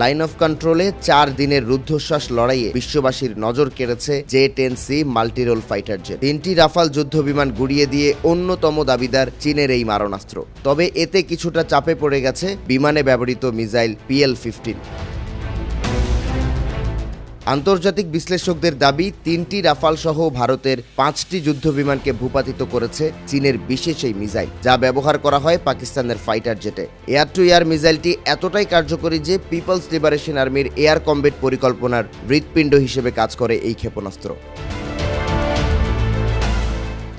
Line of কন্ট্রোলে চার দিনের রুদ্ধশ্বাস লড়াইয়ে বিশ্ববাসীর নজর কেড়েছে J ten C multirole fighter jet. তিনটি রাফাল যুদ্ধ বিমান গুড়িয়ে দিয়ে অন্যতম দাবিদার চীনের এই মারণাস্ত্র। তবে এতে কিছুটা চাপে পড়ে গেছে বিমানে ব্যবহৃত মিসাইল পিএল ফিফটিন। আন্তর্জাতিক বিশ্লেষকদের দাবি, তিনটি রাফাল সহ ভারতের পাঁচটি যুদ্ধ বিমানকে ভূপাতিত করেছে চীনের বিশেষ এই মিসাইল, যা ব্যবহার করা হয় পাকিস্তানের ফাইটার জেটে। এয়ার টু এয়ার মিসাইলটি এতটাই কার্যকরী যে পিপলস লিবারেশন আর্মির এয়ার কমবেট পরিকল্পনার হৃৎপিণ্ড হিসেবে কাজ করে এই ক্ষেপণাস্ত্র।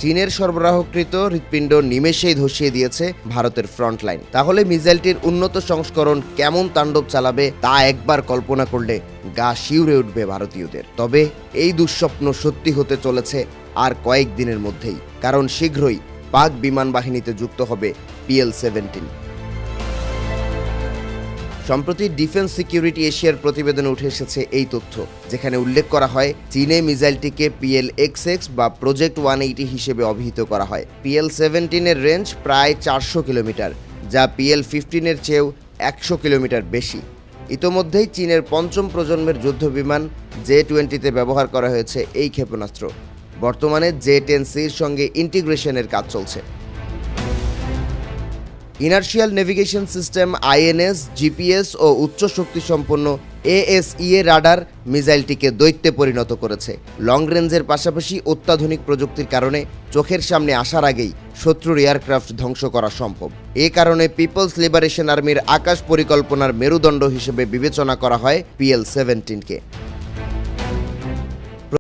চীনের সরবরাহকৃত হৃৎপিণ্ড নিমেষেই ধসিয়ে দিয়েছে ভারতের ফ্রন্ট লাইন। তাহলে মিসাইলটির উন্নত সংস্করণ কেমন তাণ্ডব চালাবে তা একবার কল্পনা করলে গা শিউরে উঠবে ভারতীয়দের। তবে এই দুঃস্বপ্ন সত্যি হতে চলেছে আর কয়েক দিনের মধ্যেই, কারণ শীঘ্রই পাক বিমান বাহিনীতে যুক্ত হবে পিএল সেভেন্টিন। সম্প্রতি ডিফেন্স সিকিউরিটি এশিয়ার প্রতিবেদনে উঠে এসেছে এই তথ্য, যেখানে উল্লেখ করা হয়, চীনে মিসাইলটিকে পিএল এক্স এক্স বা প্রজেক্ট ওয়ান এইটি হিসেবে অভিহিত করা হয়। পিএল সেভেন্টিনের রেঞ্জ প্রায় চারশো কিলোমিটার, যা পিএল ফিফটিনের চেয়েও একশো কিলোমিটার বেশি। ইতোমধ্যেই চীনের পঞ্চম প্রজন্মের যুদ্ধ বিমান জে টোয়েন্টিতে ব্যবহার করা হয়েছে এই ক্ষেপণাস্ত্র। বর্তমানে জে টেন সির সঙ্গে ইন্টিগ্রেশনের কাজ চলছে। Inertial navigation system, INS, GPS ও উচ্চ শক্তি সম্পন্ন এএসইএ রাডার মিসাইলটিকে দৈত্যে পরিণত করেছে। লং রেঞ্জের পাশাপাশি অত্যাধুনিক প্রযুক্তির কারণে চোখের সামনে আসার আগেই শত্রুর এয়ারক্রাফট ধ্বংস করা সম্ভব। এ কারণে পিপলস লিবারেশন আর্মির আকাশ পরিকল্পনার মেরুদণ্ড হিসেবে বিবেচনা করা হয় পিএল সেভেন্টিনকে।